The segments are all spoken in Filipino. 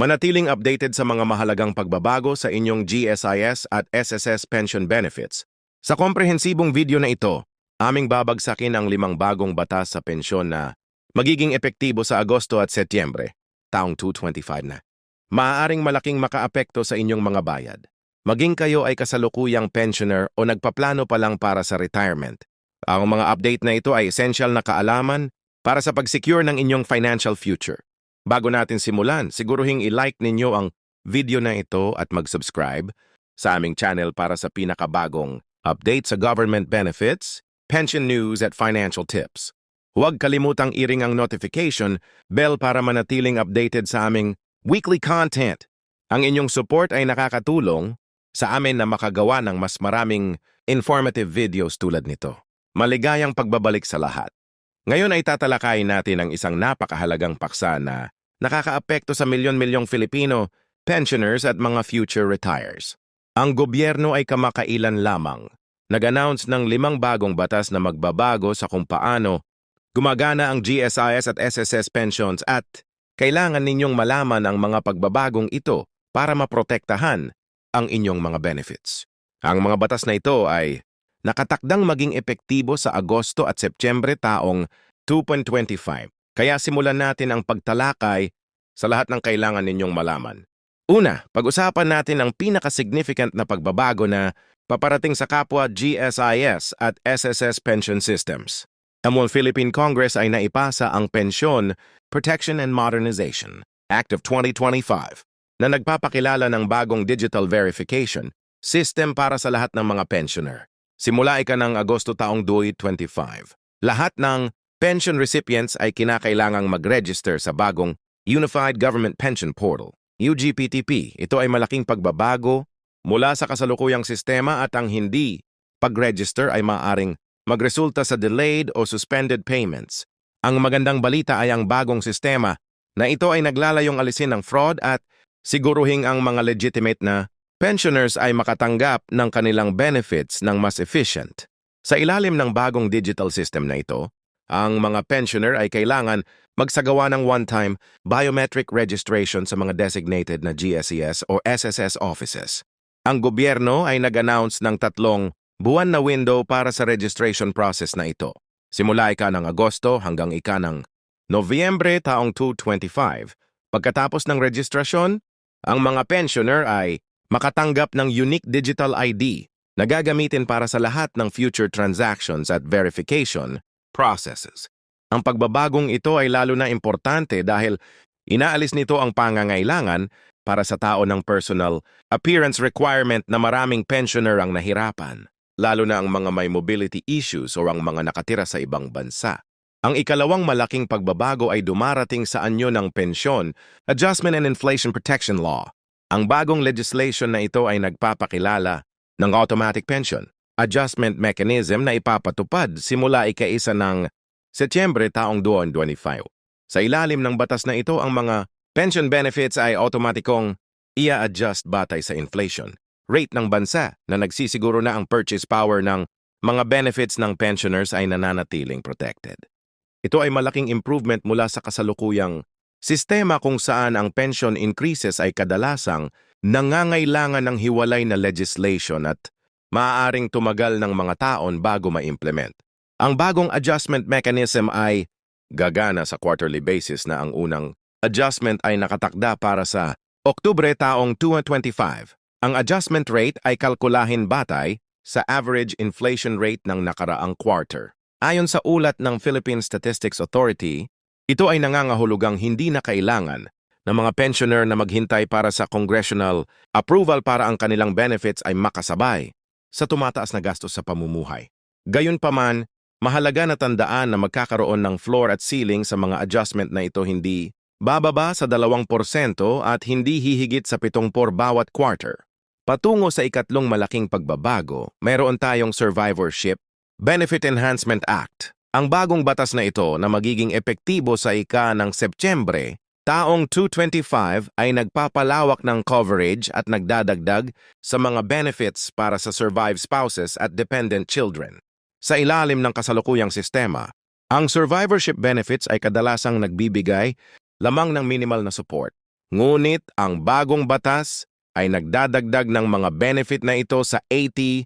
Manatiling updated sa mga mahalagang pagbabago sa inyong GSIS at SSS pension benefits. Sa komprehensibong video na ito, aming babagsakin ang limang bagong batas sa pensyon na magiging epektibo sa Agosto at Setyembre, taong 2025 na. Maaaring malaking makaapekto sa inyong mga bayad. Maging kayo ay kasalukuyang pensioner o nagpaplano pa lang para sa retirement. Ang mga update na ito ay essential na kaalaman para sa pag-secure ng inyong financial future. Bago natin simulan, siguruhing i-like ninyo ang video na ito at mag-subscribe sa aming channel para sa pinakabagong update sa government benefits, pension news at financial tips. Huwag kalimutang i-ring ang notification bell para manatiling updated sa aming weekly content. Ang inyong support ay nakakatulong sa amin na makagawa ng mas maraming informative videos tulad nito. Maligayang pagbabalik sa lahat. Ngayon ay tatalakayin natin ang isang napakahalagang paksa na nakakaapekto sa milyon-milyong Filipino, pensioners at mga future retires. Ang gobyerno ay kamakailan lamang nag-announce ng limang bagong batas na magbabago sa kung paano gumagana ang GSIS at SSS pensions at kailangan ninyong malaman ang mga pagbabagong ito para maprotektahan ang inyong mga benefits. Ang mga batas na ito ay nakatakdang maging epektibo sa Agosto at Setyembre taong 2025. Kaya simulan natin ang pagtalakay sa lahat ng kailangan ninyong malaman. Una, pag-usapan natin ang pinaka-significant na pagbabago na paparating sa kapwa GSIS at SSS pension systems. World Philippine Congress ay naipasa ang Pensyon, Protection and Modernization Act of 2025 na nagpapakilala ng bagong digital verification system para sa lahat ng mga pensioner. Simula ika ng Agosto taong 2025. Lahat ng pension recipients ay kinakailangang mag-register sa bagong Unified Government Pension Portal, UGPTP. Ito ay malaking pagbabago mula sa kasalukuyang sistema at ang hindi pag-register ay maaring magresulta sa delayed o suspended payments. Ang magandang balita ay ang bagong sistema na ito ay naglalayong alisin ng fraud at siguruhing ang mga legitimate na pensioners ay makatanggap ng kanilang benefits ng mas efficient. Sa ilalim ng bagong digital system na ito, ang mga pensioner ay kailangan magsagawa ng one-time biometric registration sa mga designated na GSES o SSS offices. Ang gobyerno ay nag-announce ng tatlong buwan na window para sa registration process na ito. Simula ika ng Agosto hanggang ika ng Nobyembre taong 2025. Pagkatapos ng registrasyon, ang mga pensioner ay makatanggap ng unique digital ID na gagamitin para sa lahat ng future transactions at verification processes. Ang pagbabagong ito ay lalo na importante dahil inaalis nito ang pangangailangan para sa tao ng personal appearance requirement na maraming pensioner ang nahirapan, lalo na ang mga may mobility issues o ang mga nakatira sa ibang bansa. Ang ikalawang malaking pagbabago ay dumarating sa anyo ng pensyon, Adjustment and Inflation Protection Law. Ang bagong legislation na ito ay nagpapakilala ng automatic pension adjustment mechanism na ipapatupad simula ikaisa ng Setyembre taong 2025. Sa ilalim ng batas na ito, ang mga pension benefits ay automatikong ia-adjust batay sa inflation rate ng bansa na nagsisiguro na ang purchase power ng mga benefits ng pensioners ay nananatiling protected. Ito ay malaking improvement mula sa kasalukuyang sistema kung saan ang pension increases ay kadalasang nangangailangan ng hiwalay na legislation at maaaring tumagal ng mga taon bago ma-implement. Ang bagong adjustment mechanism ay gagana sa quarterly basis na ang unang adjustment ay nakatakda para sa Oktubre taong 2025. Ang adjustment rate ay kalkulahin batay sa average inflation rate ng nakaraang quarter. Ayon sa ulat ng Philippine Statistics Authority, ito ay nangangahulugang hindi na kailangan ng mga pensioner na maghintay para sa congressional approval para ang kanilang benefits ay makasabay sa tumataas na gastos sa pamumuhay. Gayunpaman, mahalaga na tandaan na magkakaroon ng floor at ceiling sa mga adjustment na ito hindi bababa sa 2% at hindi hihigit sa 7% bawat quarter. Patungo sa ikatlong malaking pagbabago, meron tayong survivorship Benefit Enhancement Act. Ang bagong batas na ito na magiging epektibo sa ika ng Setyembre, taong 225 ay nagpapalawak ng coverage at nagdadagdag sa mga benefits para sa survived spouses at dependent children. Sa ilalim ng kasalukuyang sistema, ang survivorship benefits ay kadalasang nagbibigay lamang ng minimal na support. Ngunit ang bagong batas ay nagdadagdag ng mga benefit na ito sa 80%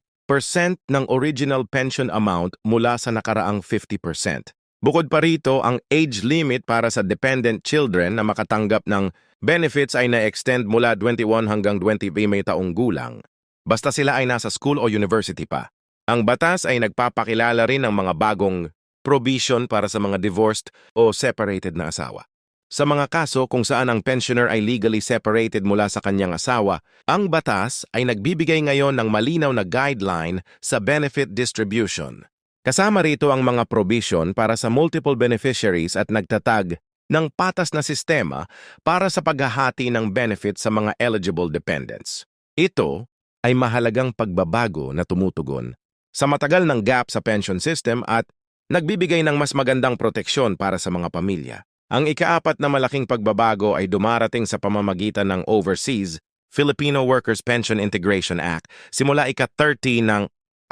ng original pension amount mula sa nakaraang 50%. Bukod pa rito, ang age limit para sa dependent children na makatanggap ng benefits ay na-extend mula 21 hanggang 20 may taong gulang. Basta sila ay nasa school o university pa. Ang batas ay nagpapakilala rin ng mga bagong provision para sa mga divorced o separated na asawa. Sa mga kaso kung saan ang pensioner ay legally separated mula sa kanyang asawa, ang batas ay nagbibigay ngayon ng malinaw na guideline sa benefit distribution. Kasama rito ang mga provision para sa multiple beneficiaries at nagtatag ng patas na sistema para sa paghahati ng benefit sa mga eligible dependents. Ito ay mahalagang pagbabago na tumutugon sa matagal ng gap sa pension system at nagbibigay ng mas magandang proteksyon para sa mga pamilya. Ang ikaapat na malaking pagbabago ay dumarating sa pamamagitan ng Overseas Filipino Workers Pension Integration Act simula ika-30 ng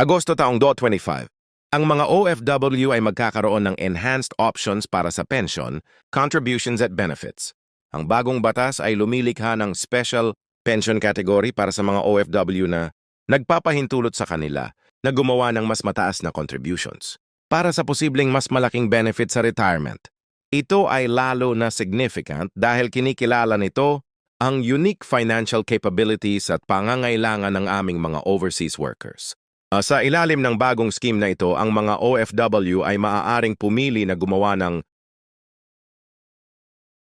Agosto taong 2025. Ang mga OFW ay magkakaroon ng enhanced options para sa pension, contributions at benefits. Ang bagong batas ay lumilikha ng special pension category para sa mga OFW na nagpapahintulot sa kanila na gumawa ng mas mataas na contributions para sa posibleng mas malaking benefit sa retirement. Ito ay lalo na significant dahil kinikilala nito ang unique financial capabilities at pangangailangan ng aming mga overseas workers. Uh, sa ilalim ng bagong scheme na ito, ang mga OFW ay maaaring pumili na gumawa ng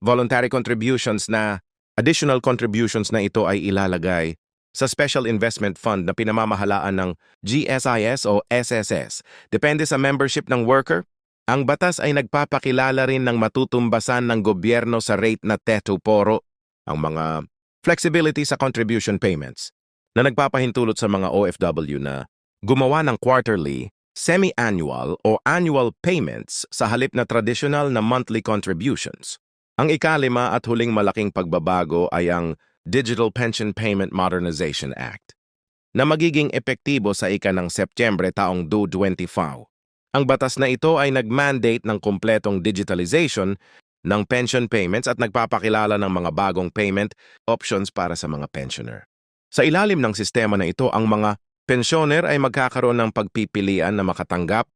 voluntary contributions na additional contributions na ito ay ilalagay sa Special Investment Fund na pinamamahalaan ng GSIS o SSS. Depende sa membership ng worker, ang batas ay nagpapakilala rin ng matutumbasan ng gobyerno sa rate na teto poro, ang mga flexibility sa contribution payments, na nagpapahintulot sa mga OFW na gumawa ng quarterly, semi-annual o annual payments sa halip na traditional na monthly contributions. Ang ikalima at huling malaking pagbabago ay ang Digital Pension Payment Modernization Act na magiging epektibo sa ika ng Setyembre taong 2025. Ang batas na ito ay nag-mandate ng kumpletong digitalization ng pension payments at nagpapakilala ng mga bagong payment options para sa mga pensioner. Sa ilalim ng sistema na ito, ang mga pensioner ay magkakaroon ng pagpipilian na makatanggap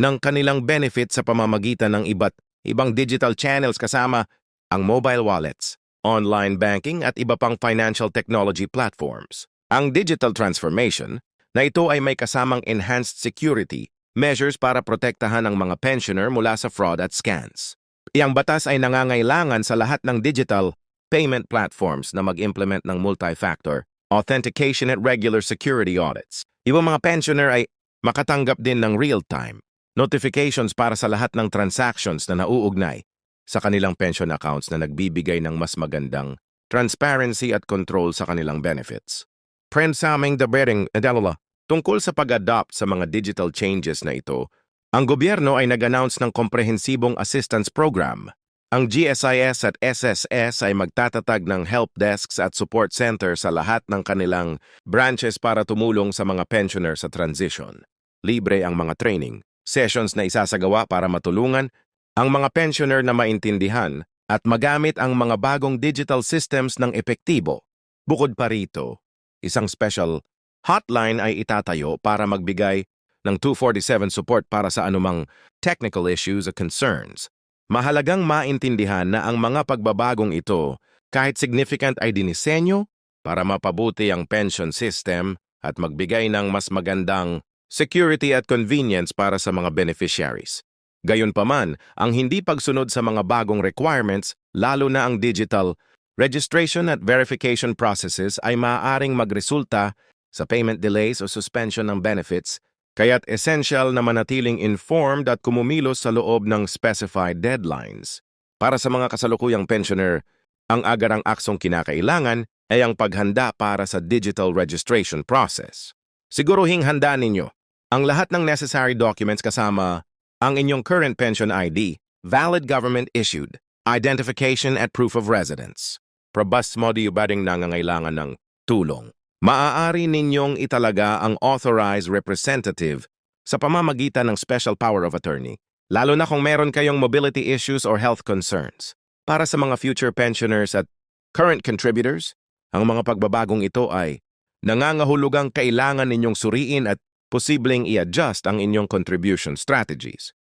ng kanilang benefit sa pamamagitan ng iba't ibang digital channels kasama ang mobile wallets, online banking at iba pang financial technology platforms. Ang digital transformation na ito ay may kasamang enhanced security measures para protektahan ang mga pensioner mula sa fraud at scams. Iyang batas ay nangangailangan sa lahat ng digital payment platforms na mag-implement ng multi-factor authentication at regular security audits. Ibang mga pensioner ay makatanggap din ng real-time notifications para sa lahat ng transactions na nauugnay sa kanilang pension accounts na nagbibigay ng mas magandang transparency at control sa kanilang benefits. Friend sa aming dabeting, Adalala, Tungkol sa pag-adopt sa mga digital changes na ito, ang gobyerno ay nag-announce ng komprehensibong assistance program. Ang GSIS at SSS ay magtatatag ng help desks at support center sa lahat ng kanilang branches para tumulong sa mga pensioner sa transition. Libre ang mga training, sessions na isasagawa para matulungan ang mga pensioner na maintindihan at magamit ang mga bagong digital systems ng epektibo. Bukod pa rito, isang special hotline ay itatayo para magbigay ng 247 support para sa anumang technical issues o concerns. Mahalagang maintindihan na ang mga pagbabagong ito, kahit significant ay dinisenyo para mapabuti ang pension system at magbigay ng mas magandang security at convenience para sa mga beneficiaries. Gayunpaman, ang hindi pagsunod sa mga bagong requirements, lalo na ang digital registration at verification processes ay maaaring magresulta sa payment delays o suspension ng benefits, kaya't essential na manatiling informed at kumumilos sa loob ng specified deadlines. Para sa mga kasalukuyang pensioner, ang agarang aksong kinakailangan ay ang paghanda para sa digital registration process. Siguruhing handa ninyo ang lahat ng necessary documents kasama ang inyong current pension ID, valid government-issued, identification at proof of residence. Probus mo di bading nangangailangan ng tulong maaari ninyong italaga ang authorized representative sa pamamagitan ng special power of attorney, lalo na kung meron kayong mobility issues or health concerns. Para sa mga future pensioners at current contributors, ang mga pagbabagong ito ay nangangahulugang kailangan ninyong suriin at posibleng i-adjust ang inyong contribution strategies.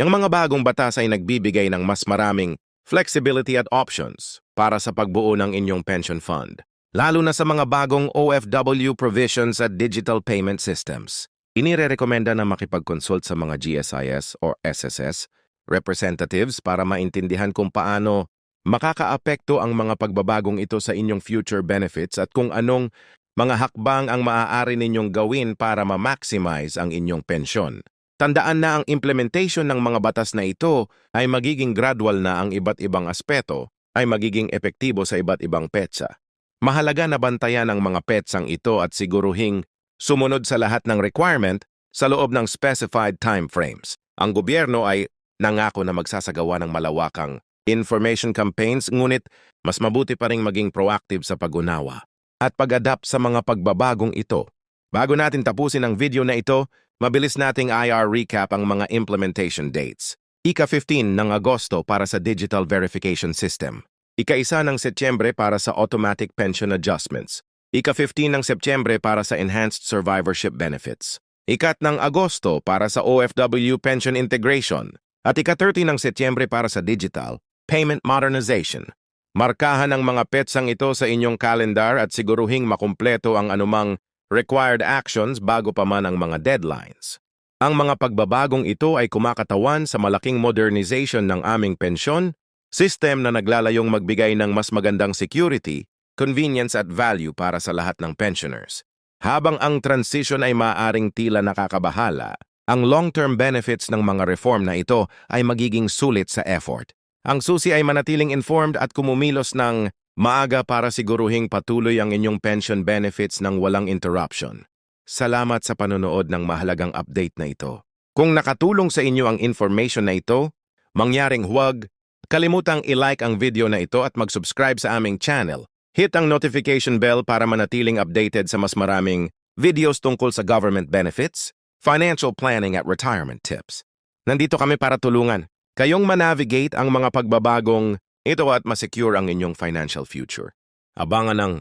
Yung mga bagong batas ay nagbibigay ng mas maraming flexibility at options para sa pagbuo ng inyong pension fund, lalo na sa mga bagong OFW provisions at digital payment systems. Inirerekomenda na makipag-consult sa mga GSIS or SSS representatives para maintindihan kung paano makakaapekto ang mga pagbabagong ito sa inyong future benefits at kung anong mga hakbang ang maaari ninyong gawin para ma-maximize ang inyong pensyon. Tandaan na ang implementation ng mga batas na ito ay magiging gradual na ang iba't ibang aspeto ay magiging epektibo sa iba't ibang petsa. Mahalaga na bantayan ang mga petsang ito at siguruhing sumunod sa lahat ng requirement sa loob ng specified time frames. Ang gobyerno ay nangako na magsasagawa ng malawakang information campaigns ngunit mas mabuti pa ring maging proactive sa pag-unawa at pag-adapt sa mga pagbabagong ito. Bago natin tapusin ang video na ito, mabilis nating IR recap ang mga implementation dates. Ika-15 ng Agosto para sa Digital Verification System. Ika-isa ng Setyembre para sa Automatic Pension Adjustments. Ika-15 ng Setyembre para sa Enhanced Survivorship Benefits. Ikat ng Agosto para sa OFW Pension Integration. At ika-30 ng Setyembre para sa Digital Payment Modernization. Markahan ang mga petsang ito sa inyong calendar at siguruhing makumpleto ang anumang required actions bago pa man ang mga deadlines. Ang mga pagbabagong ito ay kumakatawan sa malaking modernization ng aming pensyon, system na naglalayong magbigay ng mas magandang security, convenience at value para sa lahat ng pensioners. Habang ang transition ay maaring tila nakakabahala, ang long-term benefits ng mga reform na ito ay magiging sulit sa effort. Ang susi ay manatiling informed at kumumilos ng maaga para siguruhing patuloy ang inyong pension benefits ng walang interruption. Salamat sa panonood ng mahalagang update na ito. Kung nakatulong sa inyo ang information na ito, mangyaring huwag, kalimutang i-like ang video na ito at mag-subscribe sa aming channel. Hit ang notification bell para manatiling updated sa mas maraming videos tungkol sa government benefits, financial planning at retirement tips. Nandito kami para tulungan kayong manavigate ang mga pagbabagong ito at masecure ang inyong financial future. Abangan ang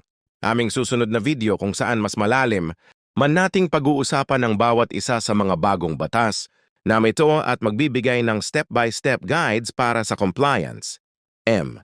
aming susunod na video kung saan mas malalim man nating pag-uusapan ng bawat isa sa mga bagong batas na ito at magbibigay ng step-by-step guides para sa compliance. M.